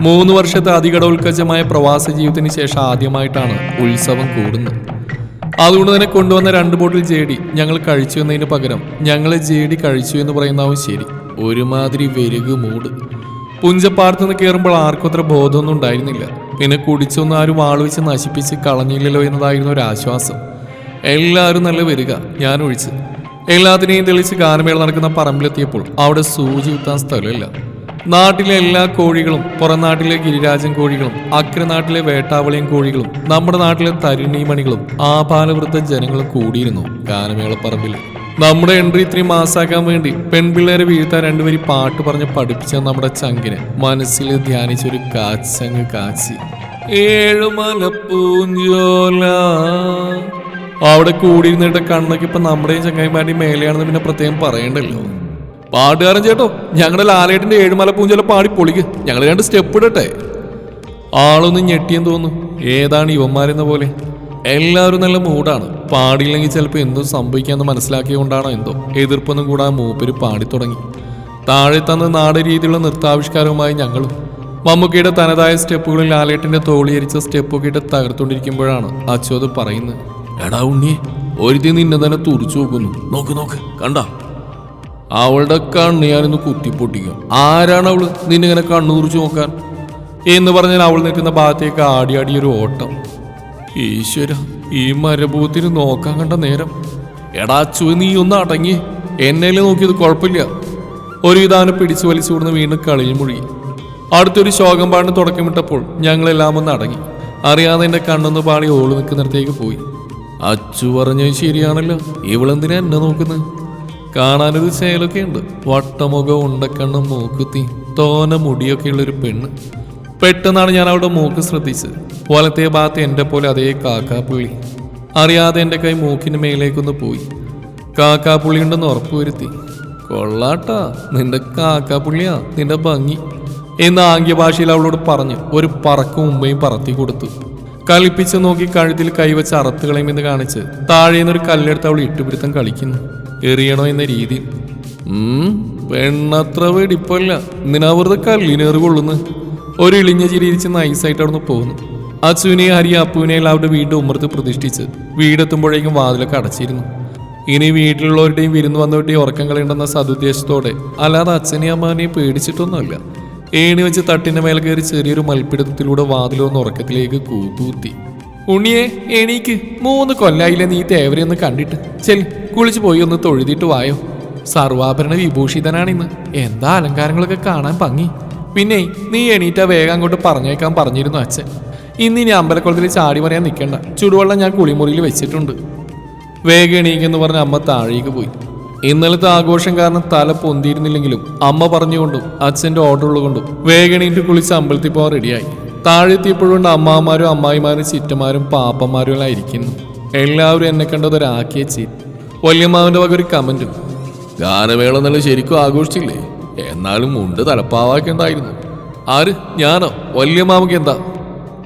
മൂന്ന് വർഷത്തെ അതികടോത്കജമായ പ്രവാസ ജീവിതത്തിന് ശേഷം ആദ്യമായിട്ടാണ് ഉത്സവം കൂടുന്നത്. അതുകൊണ്ട് തന്നെ കൊണ്ടുവന്ന രണ്ട് ബോട്ടിൽ ജേടി ഞങ്ങൾ കഴിച്ചു എന്നതിന് പകരം ഞങ്ങൾ ജേടി കഴിച്ചു എന്ന് പറയുന്നതാവും ശരി. ഒരുമാതിരി വെരുക് മൂട്. പുഞ്ചപ്പാടത്ത് നിന്ന് കയറുമ്പോൾ ആർക്കും അത്ര ബോധമൊന്നും ഉണ്ടായിരുന്നില്ല. പിന്നെ കുടിച്ചൊന്നും ആരും ആളുവെച്ച് നശിപ്പിച്ച് കളഞ്ഞില്ലല്ലോ എന്നതായിരുന്നു ഒരു ആശ്വാസം. എല്ലാവരും നല്ല വരിക ഞാൻ ഒഴിച്ച്. എല്ലാത്തിനെയും തെളിച്ച് ഗാനമേള നടക്കുന്ന പറമ്പിലെത്തിയപ്പോൾ അവിടെ സൂചി കുത്താൻ സ്ഥലമില്ല. നാട്ടിലെ എല്ലാ കോഴികളും പുറം നാട്ടിലെ ഗിരിരാജൻ കോഴികളും അഗ്രനാട്ടിലെ നാട്ടിലെ വേട്ടാവളിയും കോഴികളും നമ്മുടെ നാട്ടിലെ തരുണീമണികളും ആപാലവൃദ്ധ ജനങ്ങളും കൂടിയിരുന്നു ഗാനമേളപ്പറമ്പിൽ. നമ്മുടെ എൻട്രി ഇത്രയും മാസാക്കാൻ വേണ്ടി പെൺപിള്ളേരെ വീഴ്ത്താൻ രണ്ടുപേരി പാട്ട് പറഞ്ഞ് പഠിപ്പിച്ച നമ്മുടെ ചങ്കിനെ. മനസ്സിൽ ധ്യാനിച്ചൊരു കാച്ചങ്ങ് കാച്ചി. ഏഴുമലപ്പൂഞ്ചോല അവിടെ കൂടിയിരുന്നിട്ട് കണ്ണൊക്കെ ഇപ്പൊ നമ്മുടെയും ചങ്ങായിമാരുടെയും മേലെയാണെന്ന് പിന്നെ പ്രത്യേകം പറയണ്ടല്ലോ. പാട്ടുകാരൻ ചേട്ടോ ഞങ്ങളുടെ ലാലേട്ടിന്റെ ഏഴുമല പൂഞ്ചല പാടി പൊളിക്ക്. ഞങ്ങൾ രണ്ട് സ്റ്റെപ്പ് ഇടട്ടെ. ആളൊന്നും ഞെട്ടിയെന്ന് തോന്നുന്നു. ഏതാണ് ഇവന്മാരെന്ന പോലെ. എല്ലാവരും നല്ല മൂടാണ് പാടിയില്ലെങ്കിൽ ചിലപ്പോൾ എന്തും സംഭവിക്കാമെന്ന് മനസ്സിലാക്കിയതുകൊണ്ടാണോ എന്തോ. എതിർപ്പൊന്നും കൂടാതെ മൂപ്പര് പാടി തുടങ്ങി. താഴെ തന്ന നാട് രീതിയിലുള്ള നൃത്താവിഷ്കാരവുമായി ഞങ്ങളും. മമ്മൂക്കയുടെ തനതായ സ്റ്റെപ്പുകളിൽ ലാലേട്ടിന്റെ തോളിയരിച്ച സ്റ്റെപ്പൊക്കെ ഇട്ട് തകർത്തുകൊണ്ടിരിക്കുമ്പോഴാണ് അച്ഛത് പറയുന്നത്. എടാ ഉണ്ണി ഒരുത്തി നിന്നെ തന്നെ തുറിച്ചു നോക്കുന്നു. നോക്ക് നോക്ക്. കണ്ട? അവളുടെ കണ്ണ് ഞാനിന്ന് കുത്തിപ്പൊട്ടിക്കും. ആരാണ് അവൾ നിന്നിങ്ങനെ കണ്ണു കുറിച്ച് നോക്കാൻ? എന്ന് പറഞ്ഞാൽ അവൾ നിൽക്കുന്ന ഭാഗത്തേക്ക് ആടി ആടി ഒരു ഓട്ടം. ഈശ്വര ഈ മരഭൂത്തിന് നോക്കാൻ കണ്ട നേരം. എടാ ചു നീ ഒന്ന് അടങ്ങി. എന്നെയല്ലേ നോക്കിയത്? കുഴപ്പമില്ല. ഒരു വിധാനം പിടിച്ചു വലിച്ചു കൊടുന്ന് വീണ്ടും കളിഞ്ഞു മുഴുകി. അടുത്തൊരു ശോകം പാടിന് തുടക്കമിട്ടപ്പോൾ ഞങ്ങളെല്ലാം ഒന്ന് അടങ്ങി. അറിയാതെ എന്റെ കണ്ണൊന്ന് പാടി ഓൾ നിൽക്കുന്നിടത്തേക്ക് പോയി. അച്ചു പറഞ്ഞത് ശരിയാണല്ലോ. ഇവളെന്തിനാ എന്നെ നോക്കുന്നത്? കാണാനൊരു ചേലൊക്കെ ഉണ്ട്. വട്ടമുഖം ഉണ്ടക്കണ്ണും മൂക്കുത്തി തോന മുടിയൊക്കെ ഉള്ളൊരു പെണ്ണ്. പെട്ടെന്നാണ് ഞാൻ അവിടെ മൂക്ക് ശ്രദ്ധിച്ചത്. വലത്തെ ഭാഗത്ത് എന്റെ പോലെ അതേ കാക്കാപ്പുള്ളി. അറിയാതെ എന്റെ കൈ മൂക്കിന് മേലേക്കൊന്ന് പോയി. കാക്കാപ്പുള്ളി ഉണ്ടെന്ന് ഉറപ്പുവരുത്തി കൊള്ളാട്ടാ നിന്റെ കാക്കാപ്പുള്ളിയാ നിന്റെ ഭംഗി എന്ന് ആംഗ്യ ഭാഷയിൽ അവളോട് പറഞ്ഞു ഒരു പറക്കും മുമ്പേയും പറത്തി കൊടുത്തു. കളിപ്പിച്ച് നോക്കി കഴുത്തിൽ കൈവച്ച് അറുത്ത് കളയുമെന്ന് കാണിച്ച് താഴേന്നൊരു കല്ലെടുത്ത് അവൾ ഇട്ടുപിടുത്തം കളിക്കുന്നു. എറിയണോ എന്ന രീതി. പെണ്ണത്ര വെടിപ്പല്ല. എന്തിനാ വെറുതെ കല്ലിനേറ് കൊള്ളുന്നു ഒരു ഇളിഞ്ഞ ചിരിച്ച് നൈസായിട്ട് അവിടുന്ന് പോകുന്നു അച്ചുവിനെ ഹരി അപ്പുവിനെ അവിടെ വീണ്ടും ഉമ്മർത്ത് പ്രതിഷ്ഠിച്ച് വീടെത്തുമ്പോഴേക്കും വാതിലൊക്കെ അടച്ചിരുന്നു. ഇനി വീട്ടിലുള്ളവരുടെയും വിരുന്ന് വന്നവരുടെയും ഉറക്കം കളയണ്ടെന്ന സതുദ്ദേശത്തോടെ അല്ലാതെ അച്ഛനെയും അമ്മാനെയും പേടിച്ചിട്ടൊന്നുമല്ല. ഏണി വെച്ച് തട്ടിന്റെ മേൽ കയറി ചെറിയൊരു മൽപ്പിടുത്തത്തിലൂടെ വാതിലൊന്ന് ഉറക്കത്തിലേക്ക് കൂപ്പൂത്തി ഉണ്ണിയെ എണീക്ക്. മൂന്ന് കൊല്ലായില്ല നീ തേവരെയൊന്ന് കണ്ടിട്ട്. ചെൽ കുളിച്ചു പോയി ഒന്ന് തൊഴുതിട്ട് വായോ. സർവാഭരണ വിഭൂഷിതനാണിന്ന്. എന്താ അലങ്കാരങ്ങളൊക്കെ കാണാൻ ഭംഗി. പിന്നെ നീ എണീറ്റ വേഗം അങ്ങോട്ട് പറഞ്ഞേക്കാൻ പറഞ്ഞിരുന്നു അച്ഛൻ. ഇന്നിനി അമ്പലക്കുളത്തിൽ ചാടി പറയാൻ നിൽക്കണ്ട ചുടുവെള്ളം ഞാൻ കുളിമുറിയിൽ വെച്ചിട്ടുണ്ട്. വേഗം എണീക്കെന്ന് പറഞ്ഞ് അമ്മ താഴേക്ക് പോയി. ഇന്നലത്തെ ആഘോഷം കാരണം തല പൊന്തിയിരുന്നില്ലെങ്കിലും അമ്മ പറഞ്ഞുകൊണ്ടും അച്ഛന്റെ ഓർഡർ ഉള്ളതുകൊണ്ടും വേഗം കുളിച്ച് അമ്പലത്തിൽ പോകാൻ റെഡിയായി താഴെ എത്തിയപ്പോഴുണ്ട് അമ്മാമാരും അമ്മായിമാരും ചിറ്റമാരും പാപ്പന്മാരും എല്ലാം ഇരിക്കുന്നു. എല്ലാവരും എന്നെ കണ്ടത് ഒരാക്കിയ ചീറ്റ് വല്യമ്മാവിന്റെ വക ഒരു കമന്റ് ഗാനമേള നല്ല ശരിക്കും ആഘോഷിച്ചില്ലേ? എന്നാലും മുണ്ട് തലപ്പാവാക്കേണ്ടായിരുന്നു. ആര്? ഞാനോ? വല്യമാമക്ക് എന്താ?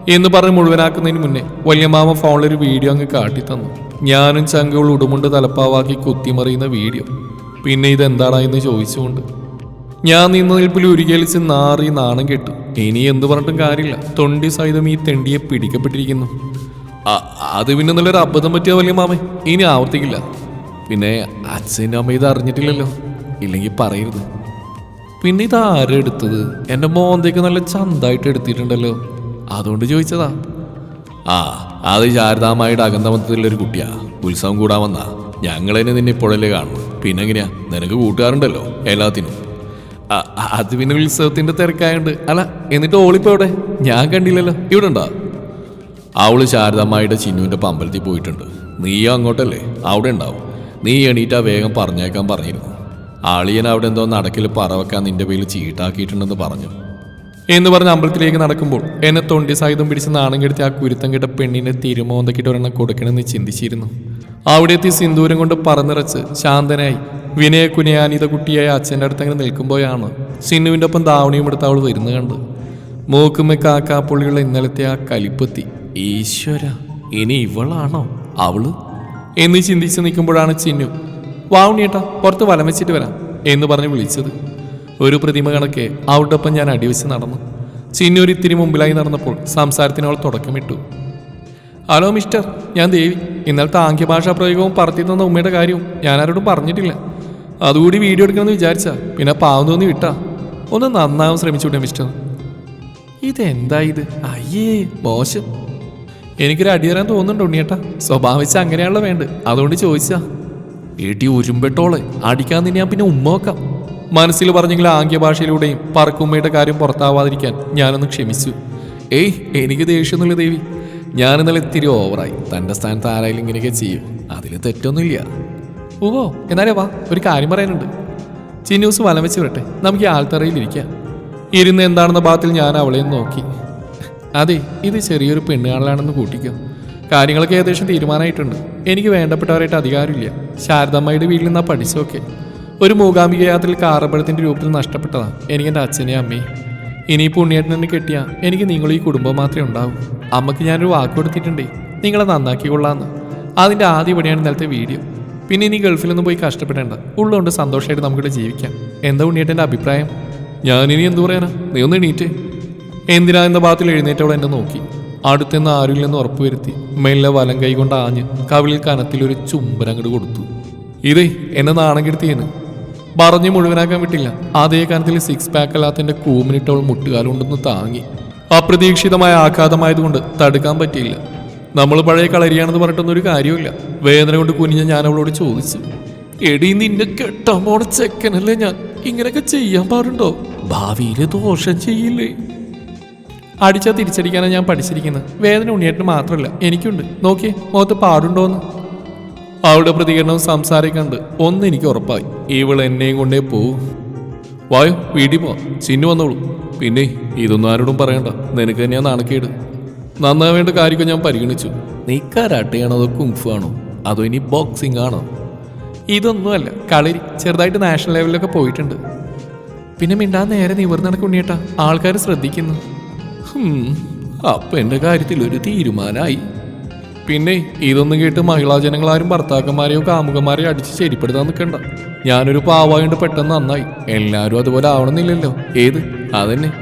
എന്ന് പറഞ്ഞ് മുഴുവനാക്കുന്നതിന് മുന്നേ വല്യമാമ ഫോണിൽ ഒരു വീഡിയോ അങ്ങ് കാട്ടി തന്നു ഞാനും ചങ്കകൾ ഉടുമുണ്ട് തലപ്പാവാക്കി കുത്തിമറിയുന്ന വീഡിയോ പിന്നെ ഇതെന്താടാ എന്ന് ചോദിച്ചുകൊണ്ട് ഞാൻ നിന്ന നിൽപ്പിൽ ഉരുകേലിച്ച് നാറി നാണം കെട്ടു. ഇനി എന്തു പറഞ്ഞിട്ടും കാര്യമില്ല. തൊണ്ടി സഹിതം ഈ തെണ്ടിയെ പിടിക്കപ്പെട്ടിരിക്കുന്നു. അത് പിന്നെ നല്ലൊരു അബദ്ധം പറ്റിയ വലിയ മാമേ? ഇനി ആവർത്തിക്കില്ല. പിന്നെ അച്ഛനും അമ്മ ഇത് അറിഞ്ഞിട്ടില്ലല്ലോ. ഇല്ലെങ്കിൽ പറയരുത്. പിന്നെ ഇത് ആരെടുത്തത് എന്റെ മോന്തയ്ക്ക് നല്ല ചന്തായിട്ട് എടുത്തിട്ടുണ്ടല്ലോ. അതുകൊണ്ട് ചോദിച്ചതാ. ആ അത് ശാരദാമായിട്ട് അകന്തമത്തിലൊരു കുട്ടിയാ. ഉത്സവം കൂടാൻ വന്നാ. ഞങ്ങളതിനെ നിന്നെ ഇപ്പോഴല്ലേ കാണുന്നു പിന്നെ എങ്ങനെയാ നിനക്ക് കൂട്ടുകാരുണ്ടല്ലോ എല്ലാത്തിനും. അത് പിന്നെ ഉത്സവത്തിന്റെ തിരക്കായുണ്ട്. അല്ല എന്നിട്ട് ഓളിപ്പോ എവിടെ? ഞാൻ കണ്ടില്ലല്ലോ. ഇവിടെ ഉണ്ടോ? അവൾ ശാരദമ്മയുടെ ചിന്നുവിന്റെ പമ്പലത്തിൽ പോയിട്ടുണ്ട്. നീയോ അങ്ങോട്ടല്ലേ? അവിടെ ഉണ്ടാവും. നീ എണീറ്റാ വേഗം പറഞ്ഞേക്കാൻ പറഞ്ഞിരുന്നു. ആളിയൻ അവിടെ എന്തോ നടക്കിൽ പറവക്കാൻ നിന്റെ പേരിൽ ചീട്ടാക്കിയിട്ടുണ്ടെന്ന് പറഞ്ഞു. എന്ന് പറഞ്ഞ അമ്പലത്തിലേക്ക് നടക്കുമ്പോൾ എന്നെ തൊണ്ടി സഹിതം പിടിച്ച് നാണം കെടുത്തി ആ കുരുത്തം കെട്ട പെണ്ണിനെ തിരുമോന്തക്കിട്ട് ഒരെണ്ണം കൊടുക്കണമെന്ന് ചിന്തിച്ചിരുന്നു. അവിടെ എത്തി സിന്ദൂരം കൊണ്ട് പറന്നിറച്ച് ശാന്തനായി വിനയ കുനിയാനിത കുട്ടിയായ അച്ഛന്റെ അടുത്ത് അങ്ങനെ നിൽക്കുമ്പോഴാണ് സിന്നുവിന്റെ ഒപ്പം ദാവണിയും എടുത്ത് അവൾ വരുന്നു കണ്ട്. മൂക്കുമ്മ കാക്കാപ്പുള്ളിയുള്ള ഇന്നലത്തെ ആ കലിപ്പത്തി. ഈശ്വര ഇനി ഇവളാണോ അവൾ? എന്ന് ചിന്തിച്ച് നിൽക്കുമ്പോഴാണ് ചിന്നു വാവുണ്ണിയേട്ടാ പുറത്ത് വലം വെച്ചിട്ട് വരാം എന്ന് പറഞ്ഞ് വിളിച്ചത്. ഒരു പ്രതിമ കണക്കെ അവളുടെ ഒപ്പം ഞാൻ അടിവെച്ച് നടന്നു. ചിന്നു ഒരു ഇത്തിരി മുമ്പിലായി നടന്നപ്പോൾ സംസാരത്തിന് അവൾ തുടക്കമിട്ടു. ഹലോ മിസ്റ്റർ ഞാൻ ദേവി. ഇന്നലത്തെ ആംഗ്യഭാഷാ പ്രയോഗവും പറത്തി തന്ന ഉമ്മയുടെ കാര്യവും ഞാൻ ആരോടും പറഞ്ഞിട്ടില്ല. അതുകൂടി വീഡിയോ എടുക്കണമെന്ന് വിചാരിച്ച. പിന്നെ പാവം തോന്നി വിട്ടാ. ഒന്ന് നന്നാവാൻ ശ്രമിച്ചൂടെ മിസ്റ്റർ. ഇതെന്താ ഇത് അയ്യേ മോശം. എനിക്കൊരു അടി തരാൻ തോന്നുന്നുണ്ട് ഉണ്ണിയേട്ടാ? സ്വഭാവിച്ച വെച്ച് അങ്ങനെയാണല്ലോ വേണ്ട അതുകൊണ്ട് ചോദിച്ചാ. ഏട്ടി ഉരുമ്പെട്ടോളെ. അടിക്കാൻ തന്നെ ഞാൻ പിന്നെ ഉമ്മ വെക്കാം. മനസ്സിൽ പറഞ്ഞെങ്കിൽ ആംഗ്യ ഭാഷയിലൂടെയും പറക്കുമ്മയുടെ കാര്യം പുറത്താവാതിരിക്കാൻ ഞാനൊന്ന് ക്ഷമിച്ചു. ഏയ് എനിക്ക് ദേഷ്യമൊന്നുമില്ല ദേവി. ഞാനിന്നലെ ഇത്തിരി ഓവറായി തന്റെ സ്ഥാനത്ത് ആരായാലും ഇങ്ങനെയൊക്കെ ചെയ്യും. അതിൽ തെറ്റൊന്നുമില്ല. ഓ എന്നാലേ വാ ഒരു കാര്യം പറയാനുണ്ട്. ചിന്നൂസ് വലം വെച്ച് വിടട്ടെ. നമുക്ക് ഈ ആൾത്തറയിൽ ഇരിക്കാം. ഇരുന്ന് എന്താണെന്ന ഭാഗത്തിൽ ഞാൻ അവളെ നോക്കി. അതെ ഇത് ചെറിയൊരു പെണ്ണുകാണലാണെന്ന് കൂട്ടിക്കോ. കാര്യങ്ങളൊക്കെ ഏകദേശം തീരുമാനമായിട്ടുണ്ട്. എനിക്ക് വേണ്ടപ്പെട്ടവരായിട്ട് അധികാരമില്ല. ശാരദമ്മയുടെ വീട്ടിൽ നിന്നാ പഠിച്ചൊക്കെ ഒരു മൂകാംബിക യാത്രയിൽ കാറപ്പഴത്തിന്റെ രൂപത്തിൽ നഷ്ടപ്പെട്ടതാ. എനിക്ക് എന്റെ അച്ഛനെയും അമ്മയും ഇനി പുണ്യേട്ടനെ കെട്ടിയ എനിക്ക് നിങ്ങളും ഈ കുടുംബം മാത്രമേ ഉണ്ടാവൂ. അമ്മയ്ക്ക് ഞാനൊരു വാക്ക് കൊടുത്തിട്ടുണ്ടേ. നിങ്ങളെ നന്നാക്കി കൊള്ളാമെന്ന് അതിന്റെ ആദ്യ പടിയാണ് ഇന്നലത്തെ വീഡിയോ. പിന്നെ ഇനി ഗൾഫിലൊന്നും പോയി കഷ്ടപ്പെടേണ്ട. ഉള്ളതുകൊണ്ട് സന്തോഷമായിട്ട് നമുക്കിവിടെ ജീവിക്കാം. എന്താ ഉണ്ണിയേട്ടന്റെ അഭിപ്രായം? ഞാനിനി എന്തു പറയാനാ? നീ ഒന്ന് എണീറ്റേ. എന്തിനാ എന്ന ഭാഗത്തിൽ എഴുന്നേറ്റവൾ എന്നെ നോക്കി? അടുത്തുനിന്ന് ആരുമില്ലെന്ന് ഉറപ്പുവരുത്തി മെല്ലെ വലം കൈ കൊണ്ട് ആഞ്ഞ് കവിളിൽ കനത്തിലൊരു അങ്ങോട്ട് കൊടുത്തു. ഇതേ എന്നെ നാണം കെടുത്തിയെന്ന് പറഞ്ഞു മുഴുവനാക്കാൻ വിട്ടില്ല. അതേ കനത്തിൽ സിക്സ് പാക്ക് അല്ലാത്തതിന്റെ കൂമിനിട്ടവൾ മുട്ടുകാലുണ്ടെന്ന് താങ്ങി. അപ്രതീക്ഷിതമായ ആഘാതമായതുകൊണ്ട് തടുക്കാൻ പറ്റിയില്ല. നമ്മൾ പഴയ കളരിയാണെന്ന് പറഞ്ഞിട്ടൊന്നും ഒരു കാര്യമില്ല വേദന കൊണ്ട് കുനിഞ്ഞ ഞാൻ അവളോട് ചോദിച്ചു എടി നിന്നെ കെട്ടാൻ പോണ ചെക്കനല്ലേ ഞാൻ? ഇങ്ങനെയൊക്കെ ചെയ്യാൻ പാടുണ്ടോ? ഭാവിയിൽ ദോഷം ചെയ്യില്ലേ? അടിച്ചാൽ തിരിച്ചടിക്കാനാണ് ഞാൻ പഠിച്ചിരിക്കുന്നത്. വേദന ഉണ്ണിയേട്ടന് മാത്രമല്ല എനിക്കുണ്ട്. നോക്കിയേ മുഖത്ത് പാടുണ്ടോന്ന്. അവളുടെ പ്രതികരണം സംസാരം കണ്ട് ഒന്ന് എനിക്ക് ഉറപ്പായി. ഇവൾ എന്നെയും കൊണ്ടേ പോവും. വായോ വീട്ടിൽ പോവാം ചിന്നു വന്നോളൂ. പിന്നെ ഇതൊന്നും ആരോടും പറയണ്ട. നിനക്ക് തന്നെയാ നാണക്കേട്. നന്നാവേണ്ട കാര്യമൊക്കെ ഞാൻ പരിഗണിച്ചു. നീ കരാട്ടയാണോ അതോ കുംഫു ആണോ? അതോ ഇനി ബോക്സിംഗ് ആണോ? ഇതൊന്നുമല്ല. കളരി ചെറുതായിട്ട് നാഷണൽ ലെവലിലൊക്കെ പോയിട്ടുണ്ട്. പിന്നെ മിണ്ടാൻ നേരെ നിവർന്ന് നടക്കുണ്ണിയേട്ടാ ആൾക്കാർ ശ്രദ്ധിക്കുന്നു. അപ്പൊ എന്റെ കാര്യത്തിൽ ഒരു തീരുമാനമായി. പിന്നെ ഇതൊന്നും കേട്ട് മഹിളാജനങ്ങളാരും ഭർത്താക്കന്മാരെയോ കാമുകന്മാരെയോ അടിച്ച് ശരിപ്പെടുത്താൻ നിൽക്കണ്ട. ഞാനൊരു പാവായോണ്ട് പെട്ടെന്ന് നന്നായി. എല്ലാവരും അതുപോലെ ആവണമെന്നില്ലല്ലോ. ഏത്? അതന്നെ.